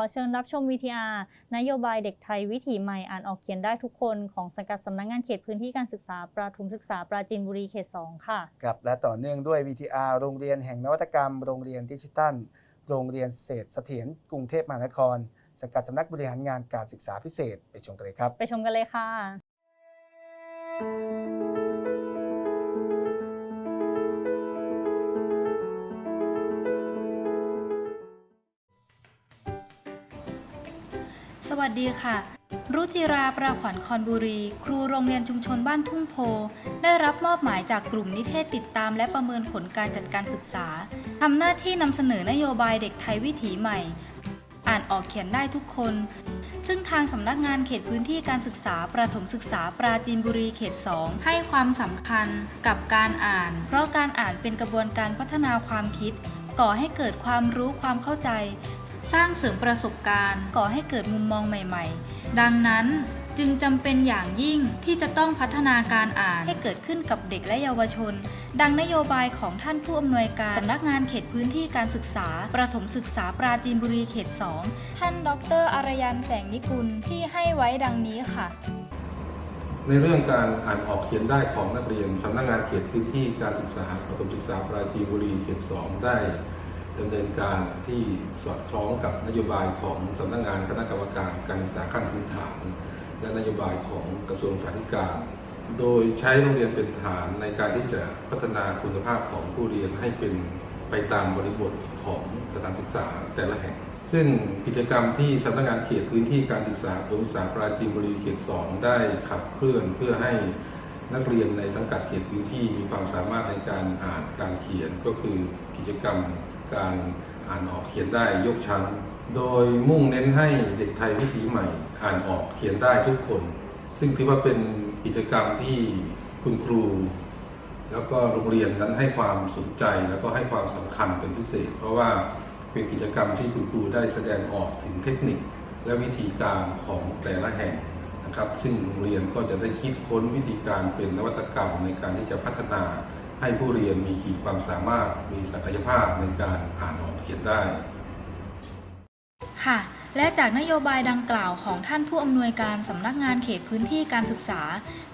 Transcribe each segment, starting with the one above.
อเชิญรับชม VTR นโยบายเด็กไทยวิถีใหม่อ่านออกเขียนได้ทุกคนของสังกัดสำนักงานเขตพื้นที่การศึกษาประถมศึกษาปราจีนบุรีเขต 2 ค่ะครับและต่อเนื่องด้วย VTR โรงเรียนแห่งนวัตกรรม โรงเรียนดิจิทัล โรงเรียนเศษเสถียรกรุงเทพมหานคร สังกัดสำนักบริหารงานการศึกษาพิเศษ ไปชมกันเลยครับ ไปชมกันเลยค่ะ สวัสดีค่ะ รุจิราประขวัญคอนบุรี ครูโรงเรียนชุมชนบ้านทุ่งโพ ได้รับมอบหมายจากกลุ่มนิเทศติดตามและประเมินผลการจัดการศึกษาทำหน้าที่นำเสนอนโยบายเด็กไทยวิถีใหม่ อ่านออกเขียนได้ทุกคน ซึ่งทางสำนักงานเขตพื้นที่การศึกษาประถมศึกษาปราจีนบุรีเขต 2 ให้ความสำคัญกับการอ่าน เพราะการอ่านเป็นกระบวนการพัฒนาความคิดก่อให้เกิดความรู้ความเข้าใจ สร้างเสริมประสบการณ์ ก่อให้เกิดมุมมองใหม่ ๆ ดังนั้นจึงจำเป็นอย่างยิ่งที่จะต้องพัฒนาการอ่านให้เกิดขึ้นกับเด็กและเยาวชน ดังนโยบายของท่านผู้อำนวยการสำนักงานเขตพื้นที่การศึกษา ประถมศึกษาปราจีนบุรีเขต 2 ท่านดรอารยันแสงนิกุลที่ให้ไว้ดังนี้ค่ะ ในเรื่องการอ่านออกเขียนได้ของนักเรียนสำนักงานเขตพื้นที่การศึกษาประถมศึกษาปราจีนบุรีเขต 2 ได้ ดำเนินการที่สอดคล้องกับนโยบายของสำนักงานคณะกรรมการการศึกษาขั้นพื้นฐาน และนโยบายของกระทรวงสาธารณสุขโดยใช้โรงเรียนเป็นฐานในการที่จะพัฒนาคุณภาพของผู้เรียนให้เป็นไปตามบริบทของสถานศึกษาแต่ละแห่ง ซึ่งกิจกรรมที่สำนักงานเขตพื้นที่การศึกษาประถมศึกษาปราจีนบุรีเขต 2 ได้ขับเคลื่อนเพื่อให้นักเรียนในสังกัดเขตพื้นที่มีความสามารถในการอ่านการเขียนก็คือกิจกรรม การอ่านออกเขียนได้ยกชั้น โดยมุ่งเน้นให้เด็กไทยวิถีใหม่ อ่านออกเขียนได้ทุกคน ซึ่งถือว่าเป็นกิจกรรมที่คุณครู แล้วก็โรงเรียนนั้นให้ความสนใจแล้วก็ให้ความสำคัญเป็นพิเศษ เพราะว่าเป็นกิจกรรมที่คุณครูได้แสดงออกถึงเทคนิค และวิธีการของแต่ละแห่งนะครับ ซึ่งโรงเรียนก็จะได้คิดค้นวิธีการเป็นนวัตกรรมในการที่จะพัฒนา ให้ผู้เรียนมีขีดความสามารถมีศักยภาพในการอ่านออกเขียนได้ ค่ะ และจากนโยบายดังกล่าวของท่านผู้อำนวยการสำนักงานเขตพื้นที่การศึกษา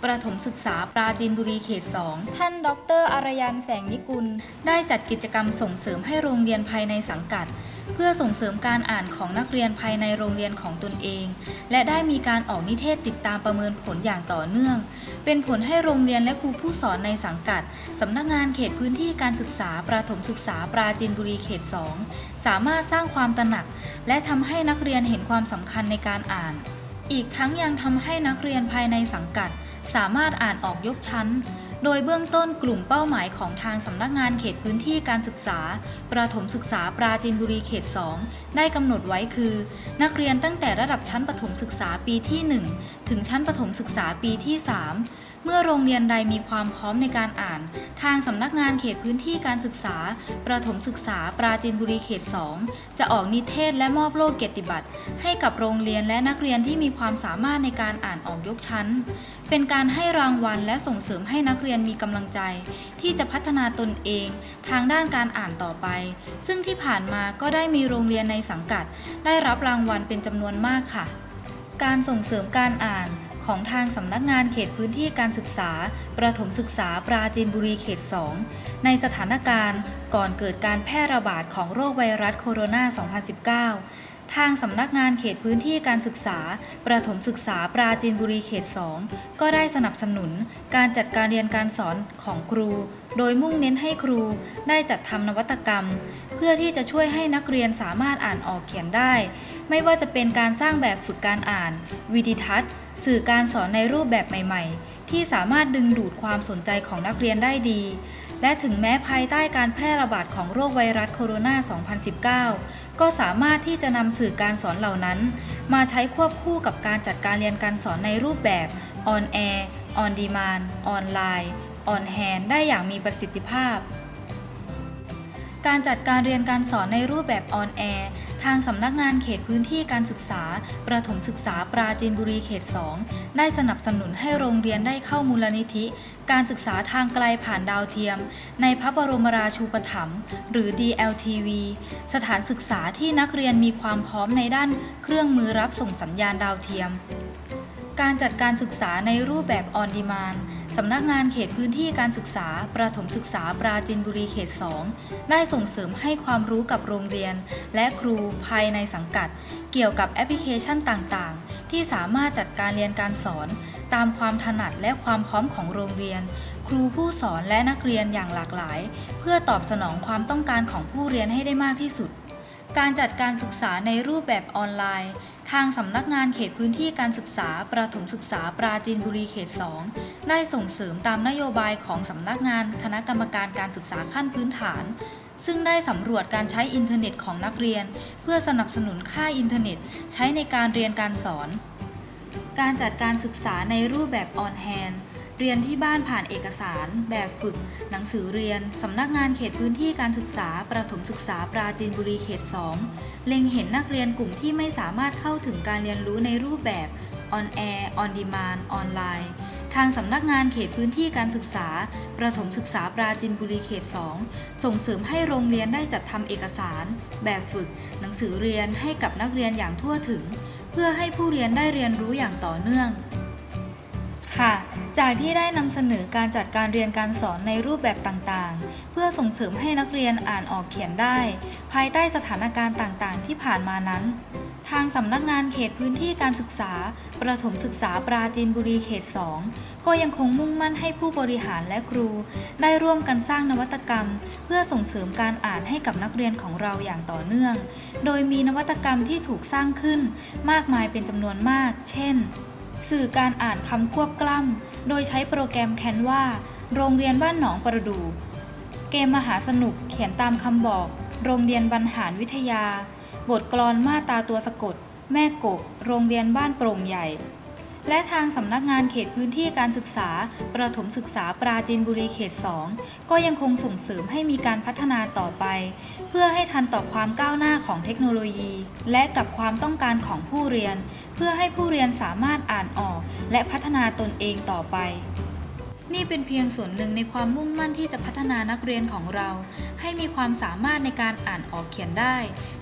ประถมศึกษาปราจีนบุรีเขต 2 ท่านดรอารยันแสงนิกุล ได้จัดกิจกรรมส่งเสริมให้โรงเรียนภายในสังกัด เพื่อส่งเสริมการอ่านของนักเรียนภายในโรงเรียนของตนเอง และได้มีการออกนิเทศติดตามประเมินผลอย่างต่อเนื่อง เป็นผลให้โรงเรียนและครูผู้สอนในสังกัด สำนักงานเขตพื้นที่การศึกษาประถมศึกษาปราจีนบุรีเขต 2 สามารถสร้างความตระหนัก และทำให้นักเรียนเห็นความสำคัญในการอ่าน อีกทั้งยังทำให้นักเรียนภายในสังกัด สามารถอ่านออกยกชั้น โดยเบื้องต้นกลุ่มเป้าหมายของทางสำนักงานเขตพื้นที่การศึกษา ประถมศึกษาปราจีนบุรีเขต 2 ได้กำหนดไว้คือ นักเรียนตั้งแต่ระดับชั้นประถมศึกษาปีที่ 1 ถึงชั้นประถมศึกษาปีที่ 3 เมื่อโรงเรียนใดมีความพร้อมในการอ่าน ทางสำนักงานเขตพื้นที่การศึกษา ประถมศึกษาปราจีนบุรีเขต 2 จะออกนิเทศและมอบโล่เกียรติบัตร ให้กับโรงเรียนและนักเรียนที่มีความสามารถในการอ่านออกยกชั้น เป็นการให้รางวัลและส่งเสริมให้นักเรียนมีกำลังใจ ที่จะพัฒนาตนเอง ทางด้านการอ่านต่อไป ซึ่งที่ผ่านมาก็ได้มีโรงเรียนในสังกัด ได้รับรางวัลเป็นจำนวนมากค่ะ การส่งเสริมการอ่าน ของทางสำนักงานเขตพื้นที่การศึกษา ประถมศึกษาปราจีนบุรีเขต 2 ในสถานการณ์ก่อนเกิดการแพร่ระบาดของโรคไวรัสโคโรนา 2019ทางสำนักงานเขตพื้นที่การศึกษา ประถมศึกษาปราจีนบุรีเขต 2 ก็ได้สนับสนุนการจัดการเรียนการสอนของครู โดยมุ่งเน้นให้ครูได้จัดทำนวัตกรรม เพื่อที่จะช่วยให้นักเรียนสามารถอ่านออกเขียนได้ ไม่ว่าจะเป็นการสร้างแบบฝึกการอ่าน วิดีทัศน์ สื่อการสอนในรูปแบบใหม่ ๆ ที่สามารถดึงดูดความสนใจของนักเรียนได้ดี และถึงแม้ภายใต้การแพร่ระบาดของโรคไวรัสโคโรนา 2019 ก็สามารถที่จะนำสื่อการสอนเหล่านั้น มาใช้ควบคู่กับการจัดการเรียนการสอนในรูปแบบ on air on demand ออนไลน์ on hand ได้อย่างมีประสิทธิภาพการจัดการเรียนการสอนในรูปแบบออนแอร์ ทางสำนักงานเขตพื้นที่การศึกษา ประถมศึกษาปราจีนบุรีเขต 2 ได้สนับสนุนให้โรงเรียนได้เข้ามูลนิธิ การศึกษาทางไกลผ่านดาวเทียม ในพระบรมราชูปถัมภ์หรือ DLTV สถานศึกษาที่นักเรียนมีความพร้อมในด้านเครื่องมือรับส่งสัญญาณดาวเทียม การจัดการศึกษาในรูปแบบออนดีมานสำนักงานเขตพื้นที่การศึกษา ประถมศึกษาปราจินบุรีเขต 2 ได้ส่งเสริมให้ความรู้กับโรงเรียน และครูภายในสังกัด เกี่ยวกับแอปพลิเคชันต่างๆ ที่สามารถจัดการเรียนการสอน ตามความถนัดและความพร้อมของโรงเรียน ครูผู้สอนและนักเรียนอย่างหลากหลาย เพื่อตอบสนองความต้องการของผู้เรียนให้ได้มากที่สุด การจัดการศึกษาในรูปแบบออนไลน์ ทางสำนักงานเขตพื้นที่การศึกษา ประถมศึกษาปราจีนบุรีเขต 2 ได้ส่งเสริมตามนโยบายของสำนักงานคณะกรรมการการศึกษาขั้นพื้นฐาน ซึ่งได้สำรวจการใช้อินเทอร์เน็ตของนักเรียน เพื่อสนับสนุนค่าอินเทอร์เน็ต ใช้ในการเรียนการสอน การจัดการศึกษาในรูปแบบออนแฮน เรียนที่บ้านผ่านเอกสาร แบบฝึก หนังสือเรียน สำนักงานเขตพื้นที่การศึกษา ประถมศึกษาปราจีนบุรีเขต 2 เล็งเห็นนักเรียนกลุ่มที่ไม่สามารถเข้าถึงการเรียนรู้ในรูปแบบออนแอร์ออนดีมานออนไลน์ ทางสำนักงานเขตพื้นที่การศึกษา ประถมศึกษาปราจินบุรีเขต 2 ส่งเสริมให้โรงเรียนได้จัดทำเอกสาร แบบฝึก หนังสือเรียนให้กับนักเรียนอย่างทั่วถึง เพื่อให้ผู้เรียนได้เรียนรู้อย่างต่อเนื่อง ค่ะ จากที่ได้นำเสนอการจัดการเรียนการสอนในรูปแบบต่างๆ เพื่อส่งเสริมให้นักเรียนอ่านออกเขียนได้ ภายใต้สถานการณ์ต่างๆ ที่ผ่านมานั้น ทางสำนักงานเขตพื้นที่การศึกษา ประถมศึกษาปราจีนบุรีเขต 2 ก็ยังคงมุ่งมั่นให้ผู้บริหารและครู ได้ร่วมกันสร้างนวัตกรรม เพื่อส่งเสริมการอ่านให้กับนักเรียนของเราอย่างต่อเนื่อง โดยมีนวัตกรรมที่ถูกสร้างขึ้น มากมายเป็นจำนวนมาก เช่น สื่อการอ่านคำควบกล้ำ โดยใช้โปรแกรมแคนวาโรงเรียนบ้านหนองประดู เกมมหาสนุกเขียนตามคำบอก โรงเรียนบรรหารวิทยา บทกลอนมาตาตัวสะกด แม่กบ โรงเรียนบ้านโปร่งใหญ่ และทางสำนักงานเขตพื้นที่การศึกษา ประถมศึกษาปราจีนบุรีเขต 2 ก็ยังคงส่งเสริมให้มีการพัฒนาต่อไป เพื่อให้ทันต่อความก้าวหน้าของเทคโนโลยี และกับความต้องการของผู้เรียน เพื่อให้ผู้เรียนสามารถอ่านออก และพัฒนาตนเองต่อไป นี่เป็นเพียงส่วนหนึ่งในความมุ่งมั่นที่จะพัฒนานักเรียนของเรา ให้มีความสามารถในการอ่านออกเขียนได้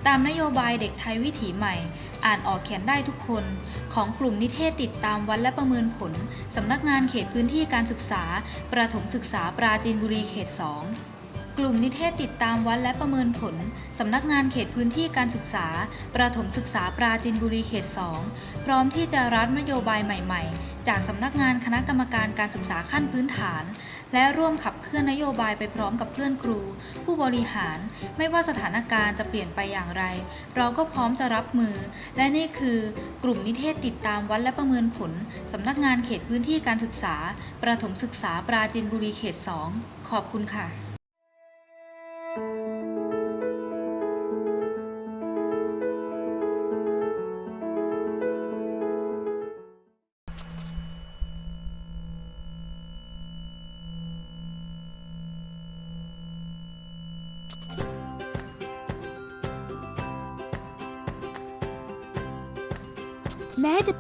ตามนโยบายเด็กไทยวิถีใหม่ อ่านออกเขียนได้ทุกคน ของกลุ่มนิเทศติดตามวัดและประเมินผลสำนักงานเขตพื้นที่การศึกษา ประถมศึกษาปราจีนบุรีเขต 2 กลุ่มนิเทศติดตามวัดและประเมินผล สำนักงานเขตพื้นที่การศึกษา ประถมศึกษาปราจีนบุรีเขต 2 พร้อมที่จะรับนโยบายใหม่ ๆ จากสำนักงานคณะกรรมการการศึกษาขั้นพื้นฐาน และร่วมขับเคลื่อนนโยบายไปพร้อมกับเพื่อนครู ผู้บริหาร ไม่ว่าสถานการณ์จะเปลี่ยนไปอย่างไร เราก็พร้อมจะรับมือ และนี่คือกลุ่มนิเทศติดตามวัดและประเมินผล สำนักงานเขตพื้นที่การศึกษา ประถมศึกษาปราจีนบุรีเขต 2 ขอบคุณค่ะ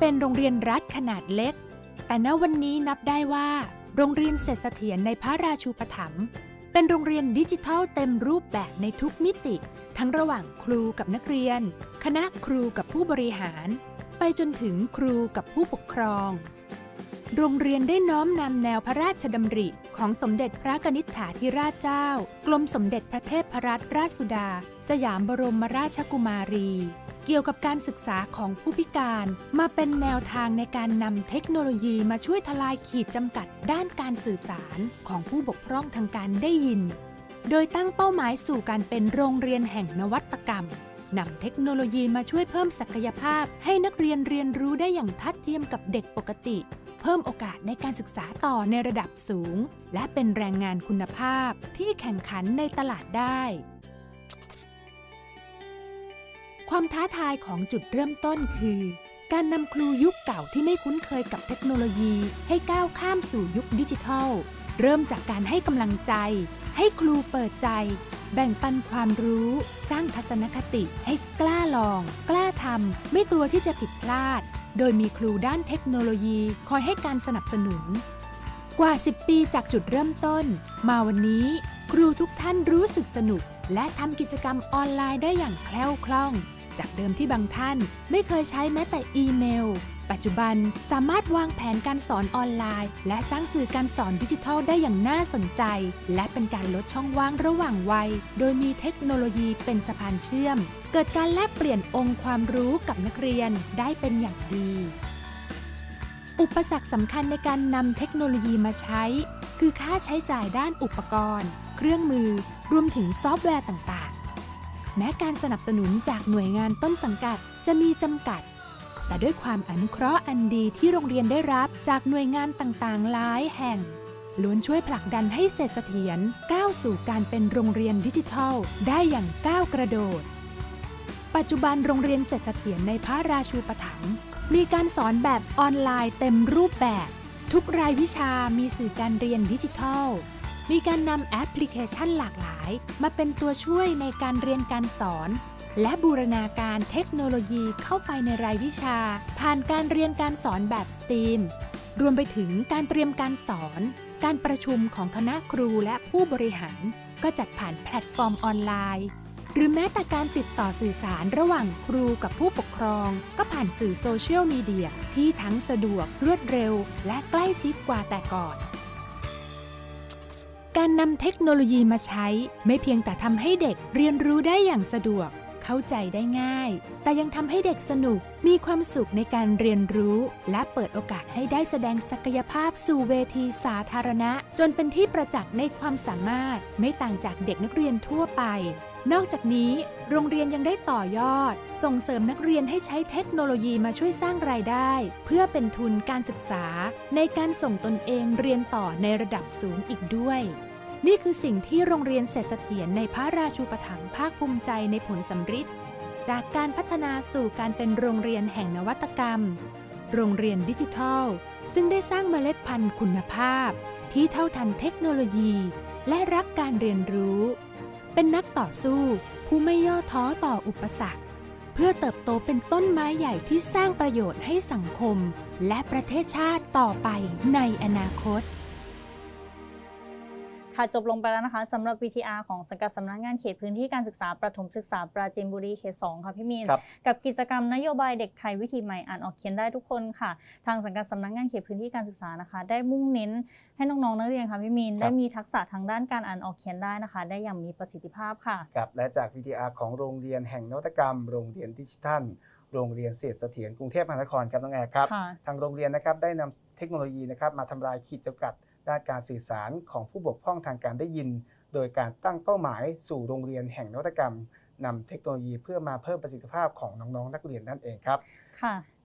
เป็นโรงเรียนรัฐขนาดเล็ก แต่ณวันนี้นับได้ว่า โรงเรียนเศรษฐเถียรในพระราชูปถัมภ์เป็นโรงเรียนดิจิทัลเต็มรูปแบบในทุกมิติ ทั้งระหว่างครูกับนักเรียน คณะครูกับผู้บริหาร ไปจนถึงครูกับผู้ปกครอง โรงเรียนได้น้อมนำแนวพระราชดำริ ของสมเด็จพระกนิษฐาธิราชเจ้า กรมสมเด็จพระเทพรัตนราชสุดา สยามบรมราชกุมารี เกี่ยวกับการศึกษาของผู้พิการมาเป็นแนวทางในการนำเทคโนโลยีมาช่วยทลายขีดจำกัดด้านการสื่อสารของผู้บกพร่องทางการได้ยิน โดยตั้งเป้าหมายสู่การเป็นโรงเรียนแห่งนวัตกรรมนำเทคโนโลยีมาช่วยเพิ่มศักยภาพ ให้นักเรียนเรียนรู้ได้อย่างทัดเทียมกับเด็กปกติ เพิ่มโอกาสในการศึกษาต่อในระดับสูง และเป็นแรงงานคุณภาพที่แข่งขันในตลาดได้ ความท้าทายของจุดเริ่มต้นคือ การนำครูยุคเก่าที่ไม่คุ้นเคยกับเทคโนโลยี ให้ก้าวข้ามสู่ยุคดิจิทัล เริ่มจากการให้กำลังใจ ให้ครูเปิดใจ แบ่งปันความรู้ สร้างทัศนคติให้กล้าลอง กล้าทำไม่กลัวที่จะผิดพลาด โดยมีครูด้านเทคโนโลยีคอยให้การสนับสนุน กว่า 10 ปีจากจุดเริ่มต้น มาวันนี้ ครูทุกท่านรู้สึกสนุก และทำกิจกรรมออนไลน์ได้อย่างแคล่วคล่อง จากเดิมที่บางท่าน ไม่เคยใช้แม้แต่อีเมล ปัจจุบันสามารถวางแผนการสอนออนไลน์ และสร้างสื่อการสอนดิจิทัลได้อย่างน่าสนใจ และเป็นการลดช่องว่างระหว่างวัย โดยมีเทคโนโลยีเป็นสะพานเชื่อม เกิดการแลกเปลี่ยนองค์ความรู้กับนักเรียนได้เป็นอย่างดีอุปสรรคสำคัญในการนำเทคโนโลยีมาใช้ คือค่าใช้จ่ายด้านอุปกรณ์ เครื่องมือ รวมถึงซอฟต์แวร์ต่าง แม้การสนับสนุนจากหน่วยงานต้นสังกัดจะมีจำกัด แต่ด้วยความอนุเคราะห์อันดีที่โรงเรียนได้รับจากหน่วยงานต่างๆ หลายแห่งล้วนช่วยผลักดันให้เศรษฐเสถียรก้าวสู่การเป็นโรงเรียนดิจิทัล ได้อย่างก้าวกระโดด ปัจจุบันโรงเรียนเศรษฐเสถียรในพระราชูปถัมภ์มีการสอนแบบออนไลน์เต็มรูปแบบ ทุกรายวิชามีสื่อการเรียนดิจิทัล มีการนำแอปพลิเคชันหลากหลาย มาเป็นตัวช่วยในการเรียนการสอน และบูรณาการเทคโนโลยีเข้าไปในรายวิชา ผ่านการเรียนการสอนแบบ STEAM รวมไปถึงการเตรียมการสอน การประชุมของคณะครูและผู้บริหาร ก็จัดผ่านแพลตฟอร์มออนไลน์ หรือแม้แต่การติดต่อสื่อสารระหว่างครูกับผู้ปกครอง ก็ผ่านสื่อโซเชียลมีเดียที่ทั้งสะดวกรวดเร็ว และใกล้ชิดกว่าแต่ก่อน การนำเทคโนโลยีมาใช้ ไม่เพียงแต่ทำให้เด็กเรียนรู้ได้อย่างสะดวก เข้าใจได้ง่าย แต่ยังทำให้เด็กสนุกมีความสุขในการเรียนรู้ และเปิดโอกาสให้ได้แสดงศักยภาพสู่เวทีสาธารณะ จนเป็นที่ประจักษ์ในความสามารถ ไม่ต่างจากเด็กนักเรียนทั่วไป นอกจากนี้ โรงเรียนยังได้ต่อยอด ส่งเสริมนักเรียนให้ใช้เทคโนโลยีมาช่วยสร้างรายได้ เพื่อเป็นทุนการศึกษา ในการส่งตนเองเรียนต่อในระดับสูงอีกด้วย นี่คือสิ่งที่โรงเรียนเศรษฐเสถียรในพระราชูปถัมภ์ภาคภูมิใจในผลสำฤทธิ์จากการพัฒนาสู่การเป็นโรงเรียนแห่งนวัตกรรม โรงเรียนดิจิทัล ซึ่งได้สร้างเมล็ดพันธุ์คุณภาพ ที่เท่าทันเทคโนโลยี และรักการเรียนรู้ เป็นนักต่อสู้ ผู้ไม่ย่อท้อต่ออุปสรรค เพื่อเติบโตเป็นต้นไม้ใหญ่ที่สร้างประโยชน์ให้สังคม และประเทศชาติต่อไปในอนาคต ค่ะ จบลงไปแล้วนะคะสำหรับ VTR ของสังกัดสำนักงานเขตพื้นที่การศึกษาประถมศึกษาปราจีนบุรีเขต2ค่ะพี่มีน ครับกับกิจกรรมนโยบายเด็กไทยวิถีใหม่อ่านออกเขียนได้ทุกคนค่ะ ทางสังกัดสำนักงานเขตพื้นที่การศึกษานะคะ ได้มุ่งเน้นให้น้องๆนักเรียนค่ะพี่มีนครับ ได้มีทักษะทางด้านการอ่านออกเขียนได้นะคะ ได้อย่างมีประสิทธิภาพค่ะ ครับและจาก VTR ของโรงเรียนแห่งนวัตกรรม โรงเรียนดิจิทัล โรงเรียนเศรษฐเสถียรกรุงเทพมหานครครับน้องแอร์ครับ ค่ะ ทางโรงเรียนนะครับได้นำเทคโนโลยีนะครับมาทำลายขีดจำกัด ด้านการสื่อสารของผู้บกพร่องทางการได้ยิน โดยการตั้งเป้าหมายสู่โรงเรียนแห่งนวัตกรรมนำเทคโนโลยีเพื่อมาเพิ่มประสิทธิภาพของน้องๆนักเรียนนั่นเองครับ ค่ะ